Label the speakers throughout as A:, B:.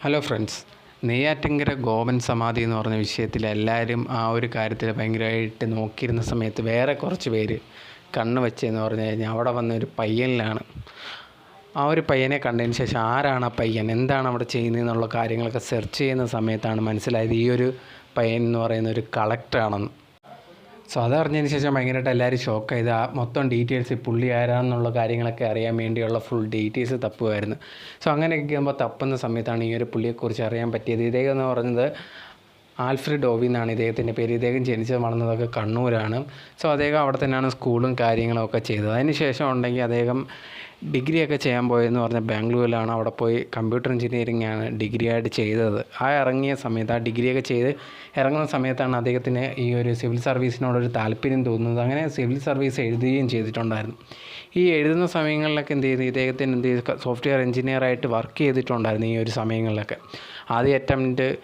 A: Hello friends Neyyattinkara Gopan സമാധി എന്ന് പറഞ്ഞ വിഷയത്തിൽ എല്ലാവരും ആ ഒരു കാര്യത്തിൽ ഭയങ്കരമായിട്ട് നോക്കിയിരുന്ന സമയത്ത് വേറെ കുറച്ച് പേര് കണ്ണ് വെച്ചതെന്ന് പറഞ്ഞു കഴിഞ്ഞാൽ അവിടെ വന്ന ഒരു പയ്യനിലാണ്. ആ ഒരു പയ്യനെ കണ്ടതിന് ശേഷം ആരാണ് ആ പയ്യൻ? എന്താണ് അവിടെ ചെയ്യുന്നതെന്നുള്ള കാര്യങ്ങളൊക്കെ സെർച്ച് ചെയ്യുന്ന സമയത്താണ് മനസ്സിലായത് ഈ ഒരു പയ്യൻ എന്ന് പറയുന്ന ഒരു കളക്ടറാണെന്ന് സോ അതറിഞ്ഞതിന് ശേഷം ഭയങ്കരമായിട്ട് എല്ലാവരും ഷോക്കായത് ആ മൊത്തം ഡീറ്റെയിൽസ് പുള്ളി ആരാന്നുള്ള കാര്യങ്ങളൊക്കെ അറിയാൻ വേണ്ടിയുള്ള ഫുൾ ഡീറ്റെയിൽസ് തപ്പുമായിരുന്നു. സോ അങ്ങനെയൊക്കെ ആകുമ്പോൾ തപ്പുന്ന സമയത്താണ് ഈ ഒരു പുള്ളിയെക്കുറിച്ച് അറിയാൻ പറ്റിയത്. ഇദ്ദേഹം എന്ന് പറഞ്ഞത് ആൽഫ്രഡ് ഡോവി എന്നാണ് ഇദ്ദേഹത്തിന്റെ പേര്. ഇദ്ദേഹം ജനിച്ചത് വളർന്നതൊക്കെ കണ്ണൂരാണ്. സോ അദ്ദേഹം അവിടെ തന്നെയാണ് സ്കൂളും കാര്യങ്ങളും ഒക്കെ ചെയ്തത്. അതിന് ശേഷം ഉണ്ടെങ്കിൽ അദ്ദേഹം ഡിഗ്രി ഒക്കെ ചെയ്യാൻ പോയെന്ന് പറഞ്ഞാൽ ബാംഗ്ലൂരിലാണ് അവിടെ പോയി കമ്പ്യൂട്ടർ എഞ്ചിനീയറിംഗ് ആണ് ഡിഗ്രി ആയിട്ട് ചെയ്തത്. ആ ഇറങ്ങിയ സമയത്ത് ആ ഡിഗ്രിയൊക്കെ ചെയ്ത് ഇറങ്ങുന്ന സമയത്താണ് അദ്ദേഹത്തിന് ഈ ഒരു സിവിൽ സർവീസിനോടൊരു താല്പര്യം തോന്നുന്നത്. അങ്ങനെ സിവിൽ സർവീസ് എഴുതുകയും ചെയ്തിട്ടുണ്ടായിരുന്നു. ഈ എഴുതുന്ന സമയങ്ങളിലൊക്കെ എന്ത് ചെയ്തു? ഇദ്ദേഹത്തിന് എന്ത് ചെയ്തു? സോഫ്റ്റ്വെയർ എഞ്ചിനീയറായിട്ട് വർക്ക് ചെയ്തിട്ടുണ്ടായിരുന്നു ഈ ഒരു സമയങ്ങളിലൊക്കെ. ആദ്യ അറ്റംപ്റ്റ്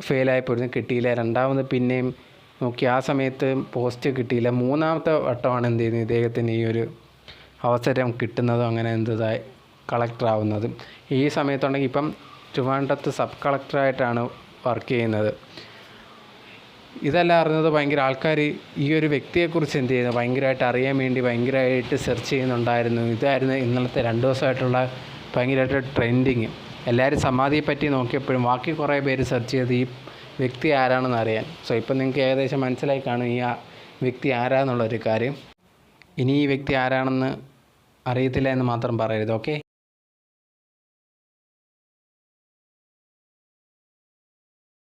A: ഫെയിലായിപ്പോയിരുന്നു കിട്ടിയില്ല. രണ്ടാമത് പിന്നെയും നോക്കി ആ സമയത്ത് പോസ്റ്റ് കിട്ടിയില്ല. മൂന്നാമത്തെ വട്ടമാണ് എന്ത് ചെയ്യുന്നത് ഇദ്ദേഹത്തിന് ഈ ഒരു അവസരം കിട്ടുന്നതും അങ്ങനെ എന്തതായി കളക്ടർ ആവുന്നതും ഈ സമയത്തുണ്ടെങ്കിൽ ഇപ്പം ട്രിവാൻഡ്രത്ത് സബ് കളക്ടറായിട്ടാണ് വർക്ക് ചെയ്യുന്നത്. ഇതെല്ലാം അറിഞ്ഞത് ഭയങ്കര ആൾക്കാർ ഈ ഒരു വ്യക്തിയെക്കുറിച്ച് എന്ത് ചെയ്യുന്നു? ഭയങ്കരമായിട്ട് അറിയാൻ വേണ്ടി ഭയങ്കരമായിട്ട് സെർച്ച് ചെയ്യുന്നുണ്ടായിരുന്നു. ഇതായിരുന്നു ഇന്നലത്തെ രണ്ട് ദിവസമായിട്ടുള്ള ഭയങ്കരമായിട്ട് ട്രെൻഡിങ് എല്ലാവരും സമാധിയെ പറ്റി നോക്കിയപ്പോഴും ബാക്കി കുറേ പേര് സെർച്ച് ചെയ്ത് ഈ വ്യക്തി ആരാണെന്ന് അറിയാൻ. സോ ഇപ്പം നിങ്ങൾക്ക് ഏകദേശം മനസ്സിലായി കാണും ഈ വ്യക്തി ആരാന്നുള്ളൊരു കാര്യം. ഇനി ഈ വ്യക്തി ആരാണെന്ന് അറിയത്തില്ല എന്ന് മാത്രം പറയരുത് ഓക്കെ?